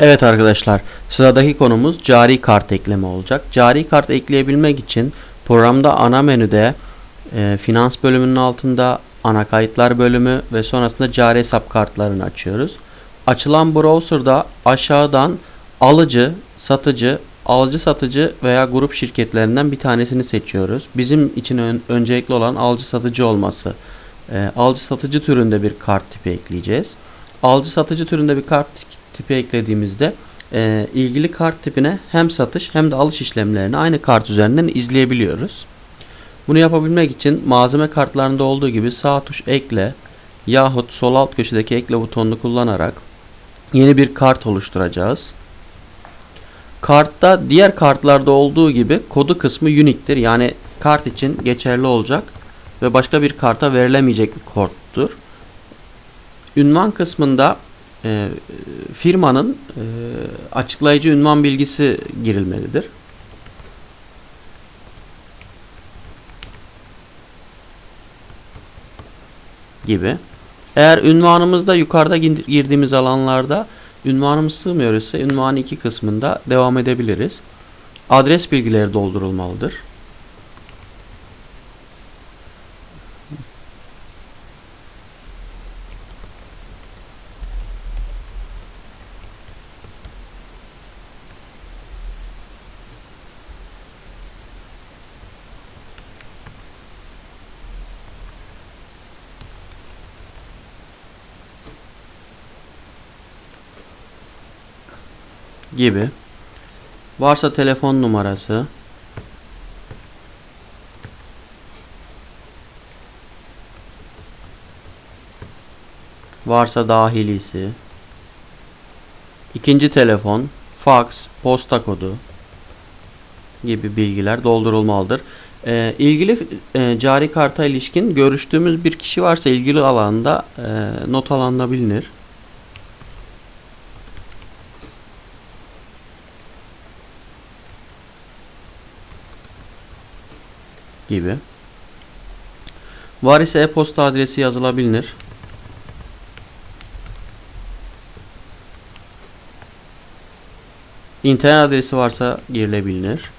Evet arkadaşlar, sıradaki konumuz cari kart ekleme olacak. Cari kart ekleyebilmek için programda ana menüde e, finans bölümünün altında ana kayıtlar bölümü ve sonrasında cari hesap kartlarını açıyoruz. Açılan browser'da aşağıdan alıcı, satıcı, alıcı satıcı veya grup şirketlerinden bir tanesini seçiyoruz. Bizim için ön- öncelikli olan alıcı satıcı olması. E, alıcı satıcı türünde bir kart tipi ekleyeceğiz. Alıcı satıcı türünde bir kart tipi eklediğimizde e, ilgili kart tipine hem satış hem de alış işlemlerini aynı kart üzerinden izleyebiliyoruz. Bunu yapabilmek için malzeme kartlarında olduğu gibi sağ tuş ekle yahut sol alt köşedeki ekle butonunu kullanarak yeni bir kart oluşturacağız. Kartta diğer kartlarda olduğu gibi kodu kısmı unique'tir. Yani kart için geçerli olacak ve başka bir karta verilemeyecek bir koddur. Ünvan kısmında e, firmanın e, açıklayıcı ünvan bilgisi girilmelidir. Gibi. Eğer ünvanımızda yukarıda gir- girdiğimiz alanlarda ünvanımız sığmıyor ise ünvanı iki kısmında devam edebiliriz. Adres bilgileri doldurulmalıdır. Gibi. Varsa telefon numarası. Varsa dahilisi. İkinci telefon, fax, posta kodu gibi bilgiler doldurulmalıdır. Ee, ilgili e, cari karta ilişkin görüştüğümüz bir kişi varsa ilgili alanda e, not alınabilir. Gibi. Var ise e-posta adresi yazılabilir. İnternet adresi varsa girilebilir.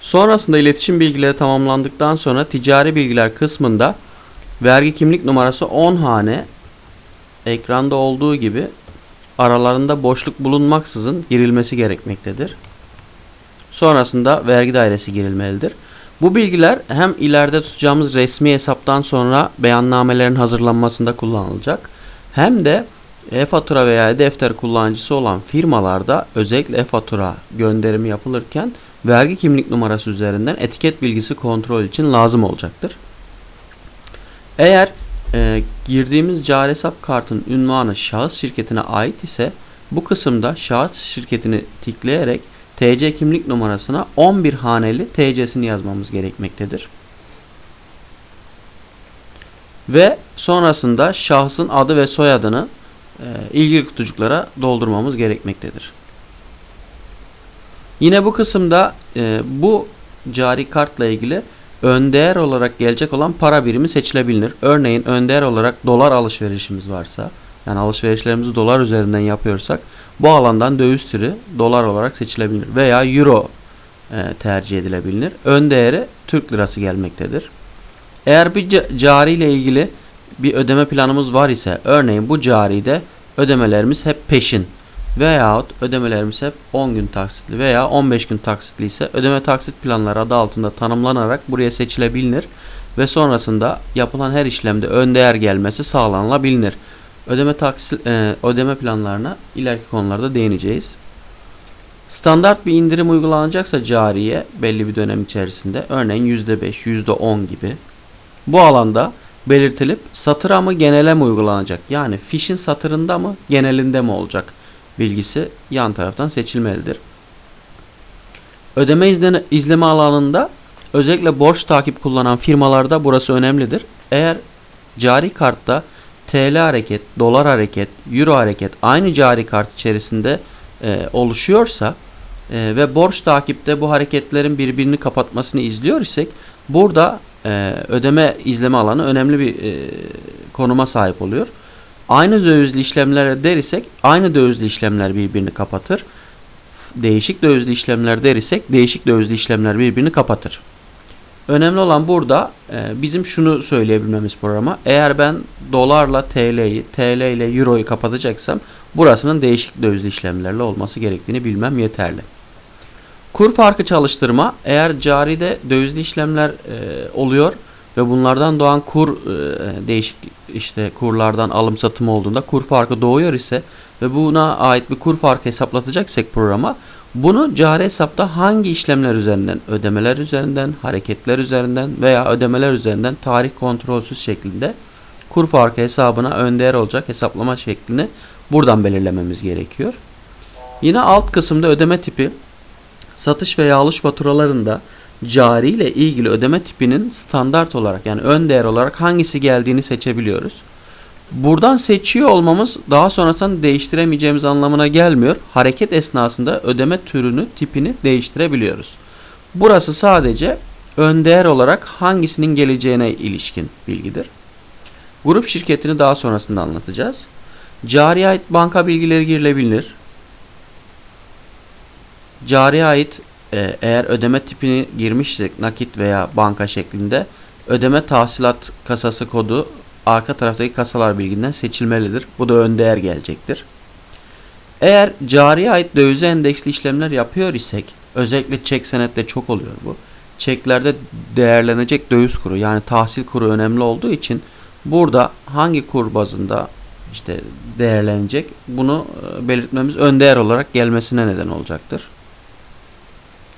Sonrasında iletişim bilgileri tamamlandıktan sonra ticari bilgiler kısmında vergi kimlik numarası 10 hane ekranda olduğu gibi aralarında boşluk bulunmaksızın girilmesi gerekmektedir. Sonrasında vergi dairesi girilmelidir. Bu bilgiler hem ileride tutacağımız resmi hesaptan sonra beyannamelerin hazırlanmasında kullanılacak hem de e-fatura veya e-defter kullanıcısı olan firmalarda özellikle e-fatura gönderimi yapılırken vergi kimlik numarası üzerinden etiket bilgisi kontrol için lazım olacaktır. Eğer e, girdiğimiz cari hesap kartın ünvanı şahıs şirketine ait ise bu kısımda şahıs şirketini tıklayarak TC kimlik numarasına 11 haneli TC'sini yazmamız gerekmektedir. Ve sonrasında şahsın adı ve soyadını e, ilgili kutucuklara doldurmamız gerekmektedir. Yine bu kısımda e, bu cari kartla ilgili öndeğer olarak gelecek olan para birimi seçilebilir. Örneğin öndeğer olarak dolar alışverişimiz varsa yani alışverişlerimizi dolar üzerinden yapıyorsak bu alandan döviz türü dolar olarak seçilebilir veya euro e, tercih edilebilir. Öndeğeri Türk lirası gelmektedir. Eğer bir ca- cari ile ilgili bir ödeme planımız var ise örneğin bu caride ödemelerimiz hep peşin veyahut ödemelerimiz hep 10 gün taksitli veya 15 gün taksitli ise ödeme taksit planları adı altında tanımlanarak buraya seçilebilir ve sonrasında yapılan her işlemde ön değer gelmesi sağlanılabilir. Ödeme taksit e, ödeme planlarına ileriki konularda değineceğiz. Standart bir indirim uygulanacaksa cariye belli bir dönem içerisinde örneğin %5, %10 gibi bu alanda belirtilip satıra mı genele mi uygulanacak? Yani fişin satırında mı genelinde mi olacak? Bilgisi yan taraftan seçilmelidir. Ödeme izleme, izleme alanında özellikle borç takip kullanan firmalarda burası önemlidir. Eğer cari kartta TL hareket, dolar hareket, euro hareket aynı cari kart içerisinde e, oluşuyorsa e, ve borç takipte bu hareketlerin birbirini kapatmasını izliyor isek burada e, ödeme izleme alanı önemli bir e, konuma sahip oluyor. Aynı dövizli işlemlere der isek aynı dövizli işlemler birbirini kapatır. Değişik dövizli işlemler der isek değişik dövizli işlemler birbirini kapatır. Önemli olan burada e, bizim şunu söyleyebilmemiz programa. Eğer ben dolarla TL'yi, TL ile Euro'yu kapatacaksam burasının değişik dövizli işlemlerle olması gerektiğini bilmem yeterli. Kur farkı çalıştırma eğer caride dövizli işlemler e, oluyor ve bunlardan doğan kur e, değişik işte kurlardan alım satım olduğunda kur farkı doğuyor ise ve buna ait bir kur farkı hesaplatacaksak programa bunu cari hesapta hangi işlemler üzerinden ödemeler üzerinden hareketler üzerinden veya ödemeler üzerinden tarih kontrolsüz şeklinde kur farkı hesabına öndeğer olacak hesaplama şeklini buradan belirlememiz gerekiyor. Yine alt kısımda ödeme tipi satış veya alış faturalarında cari ile ilgili ödeme tipinin standart olarak yani ön değer olarak hangisi geldiğini seçebiliyoruz. Buradan seçiyor olmamız daha sonrasında değiştiremeyeceğimiz anlamına gelmiyor. Hareket esnasında ödeme türünü, tipini değiştirebiliyoruz. Burası sadece ön değer olarak hangisinin geleceğine ilişkin bilgidir. Grup şirketini daha sonrasında anlatacağız. Cari ait banka bilgileri girilebilir. Cari ait e, eğer ödeme tipini girmişsek nakit veya banka şeklinde ödeme tahsilat kasası kodu arka taraftaki kasalar bilginden seçilmelidir. Bu da ön değer gelecektir. Eğer cari ait dövize endeksli işlemler yapıyor isek özellikle çek senette çok oluyor bu. Çeklerde değerlenecek döviz kuru yani tahsil kuru önemli olduğu için burada hangi kur bazında işte değerlenecek bunu e, belirtmemiz ön değer olarak gelmesine neden olacaktır.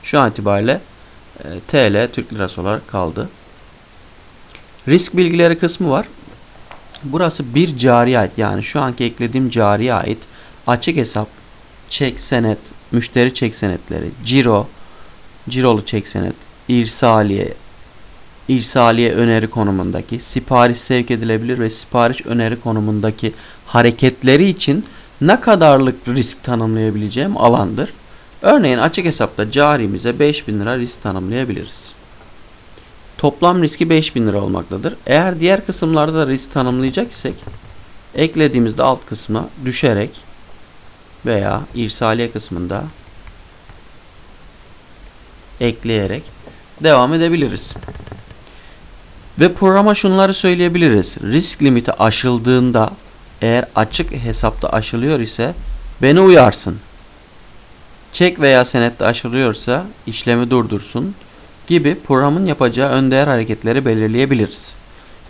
Şu an itibariyle e, TL Türk Lirası olarak kaldı. Risk bilgileri kısmı var. Burası bir cari ait yani şu anki eklediğim cari ait açık hesap, çek senet, müşteri çek senetleri, ciro, cirolu çek senet, irsaliye, irsaliye öneri konumundaki, sipariş sevk edilebilir ve sipariş öneri konumundaki hareketleri için ne kadarlık risk tanımlayabileceğim alandır. Örneğin açık hesapta carimize 5000 lira risk tanımlayabiliriz. Toplam riski 5000 lira olmaktadır. Eğer diğer kısımlarda da risk tanımlayacak isek eklediğimizde alt kısmına düşerek veya irsaliye kısmında ekleyerek devam edebiliriz. Ve programa şunları söyleyebiliriz. Risk limiti aşıldığında eğer açık hesapta aşılıyor ise beni uyarsın. Çek veya senette aşılıyorsa işlemi durdursun gibi programın yapacağı ön değer hareketleri belirleyebiliriz.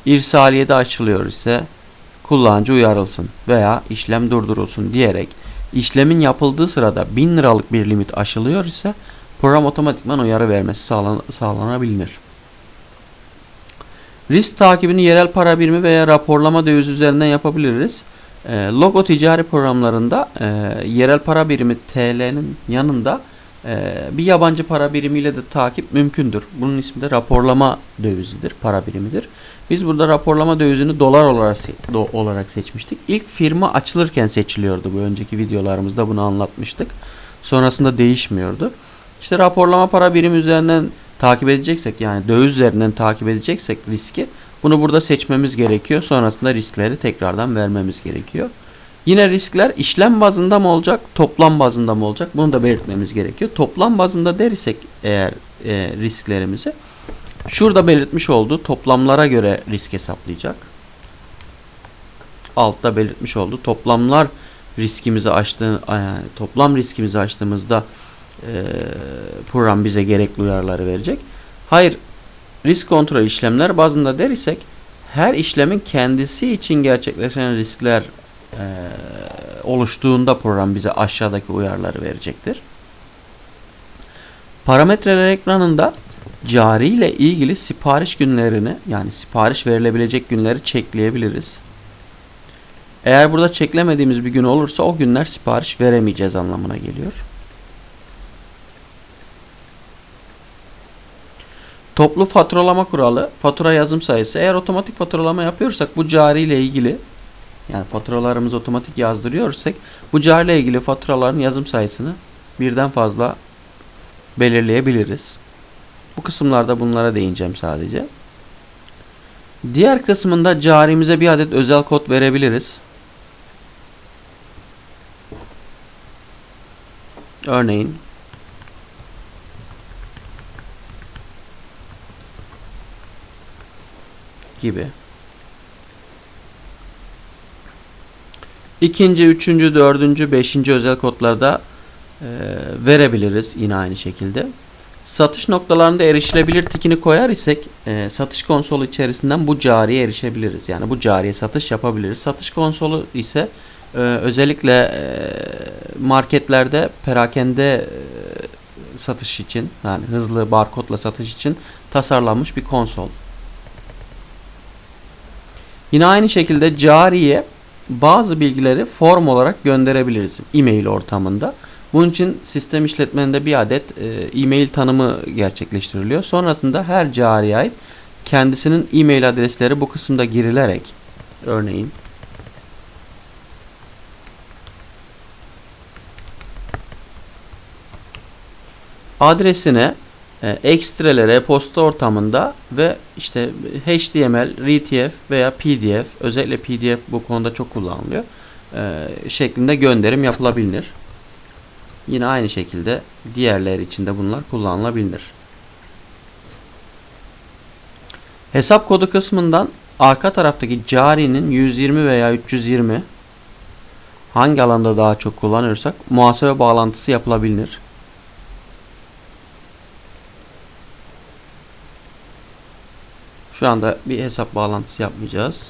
İrsaliyede açılıyor ise kullanıcı uyarılsın veya işlem durdurulsun diyerek işlemin yapıldığı sırada 1000 liralık bir limit aşılıyor ise program otomatikman uyarı vermesi sağlan sağlanabilir. Risk takibini yerel para birimi veya raporlama döviz üzerinden yapabiliriz. E, logo ticari programlarında e, yerel para birimi TL'nin yanında e, bir yabancı para birimiyle de takip mümkündür. Bunun ismi de raporlama dövizidir, para birimidir. Biz burada raporlama dövizini dolar olarak, do, olarak seçmiştik. İlk firma açılırken seçiliyordu. Bu önceki videolarımızda bunu anlatmıştık. Sonrasında değişmiyordu. İşte raporlama para birimi üzerinden takip edeceksek yani döviz üzerinden takip edeceksek riski bunu burada seçmemiz gerekiyor. Sonrasında riskleri tekrardan vermemiz gerekiyor. Yine riskler işlem bazında mı olacak, toplam bazında mı olacak? Bunu da belirtmemiz gerekiyor. Toplam bazında dersek eğer e, risklerimizi şurada belirtmiş olduğu toplamlara göre risk hesaplayacak. Altta belirtmiş olduğu toplamlar riskimizi açtığı yani toplam riskimizi açtığımızda e, program bize gerekli uyarıları verecek. Hayır risk kontrol işlemler bazında der isek her işlemin kendisi için gerçekleşen riskler e, oluştuğunda program bize aşağıdaki uyarıları verecektir. Parametreler ekranında cari ile ilgili sipariş günlerini yani sipariş verilebilecek günleri çekleyebiliriz. Eğer burada çeklemediğimiz bir gün olursa o günler sipariş veremeyeceğiz anlamına geliyor. Toplu faturalama kuralı, fatura yazım sayısı. Eğer otomatik faturalama yapıyorsak bu cari ile ilgili yani faturalarımızı otomatik yazdırıyorsak bu cari ile ilgili faturaların yazım sayısını birden fazla belirleyebiliriz. Bu kısımlarda bunlara değineceğim sadece. Diğer kısmında carimize bir adet özel kod verebiliriz. Örneğin gibi. İkinci, üçüncü, dördüncü, beşinci özel kodlarda e, verebiliriz yine aynı şekilde. Satış noktalarında erişilebilir tikini koyar isek e, satış konsolu içerisinden bu cariye erişebiliriz. Yani bu cariye satış yapabiliriz. Satış konsolu ise e, özellikle e, marketlerde perakende e, satış için yani hızlı barkodla satış için tasarlanmış bir konsol. Yine aynı şekilde cariye bazı bilgileri form olarak gönderebiliriz e-mail ortamında. Bunun için sistem işletmeninde bir adet e, e-mail tanımı gerçekleştiriliyor. Sonrasında her cariye ait kendisinin e-mail adresleri bu kısımda girilerek örneğin adresine ekstrelere posta ortamında ve işte HTML, RTF veya PDF özellikle PDF bu konuda çok kullanılıyor e, şeklinde gönderim yapılabilir. Yine aynı şekilde diğerleri için de bunlar kullanılabilir. Hesap kodu kısmından arka taraftaki carinin 120 veya 320 hangi alanda daha çok kullanırsak muhasebe bağlantısı yapılabilir. Şu anda bir hesap bağlantısı yapmayacağız.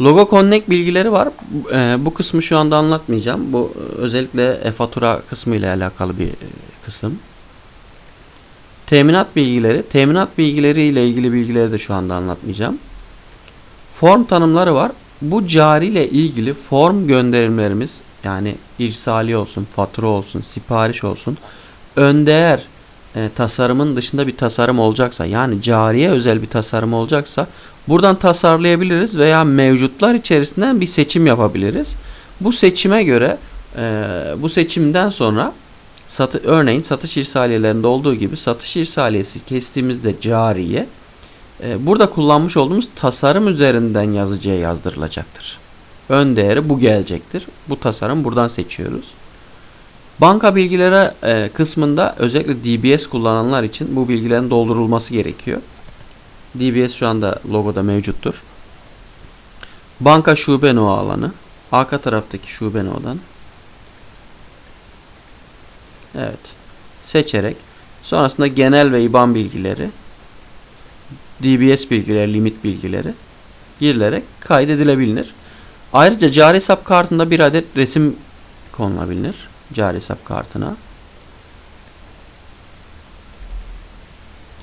Logo Connect bilgileri var. E, bu kısmı şu anda anlatmayacağım. Bu e, özellikle e-fatura kısmı ile alakalı bir e, kısım. Teminat bilgileri. Teminat bilgileri ile ilgili bilgileri de şu anda anlatmayacağım. Form tanımları var. Bu cari ile ilgili form gönderimlerimiz yani irsali olsun, fatura olsun, sipariş olsun. Öndeğer e, tasarımın dışında bir tasarım olacaksa yani cariye özel bir tasarım olacaksa buradan tasarlayabiliriz veya mevcutlar içerisinden bir seçim yapabiliriz. Bu seçime göre e, bu seçimden sonra satı, örneğin satış irsaliyelerinde olduğu gibi satış irsaliyesi kestiğimizde cariye e, burada kullanmış olduğumuz tasarım üzerinden yazıcıya yazdırılacaktır. Ön değeri bu gelecektir. Bu tasarım buradan seçiyoruz. Banka bilgileri e, kısmında özellikle DBS kullananlar için bu bilgilerin doldurulması gerekiyor. DBS şu anda logoda mevcuttur. Banka şube no alanı. Arka taraftaki şube no'dan. Evet. Seçerek. Sonrasında genel ve IBAN bilgileri. DBS bilgileri, limit bilgileri girilerek kaydedilebilir. Ayrıca cari hesap kartında bir adet resim konulabilir. Cari hesap kartına.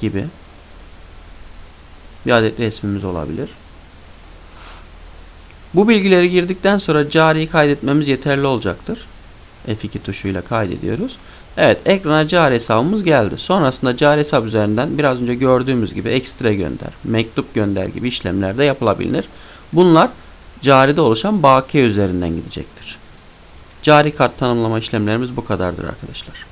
Gibi. Bir adet resmimiz olabilir. Bu bilgileri girdikten sonra cariyi kaydetmemiz yeterli olacaktır. F2 tuşuyla kaydediyoruz. Evet ekrana cari hesabımız geldi. Sonrasında cari hesap üzerinden biraz önce gördüğümüz gibi ekstra gönder, mektup gönder gibi işlemler de yapılabilir. Bunlar caride oluşan bakiye üzerinden gidecektir. Cari kart tanımlama işlemlerimiz bu kadardır arkadaşlar.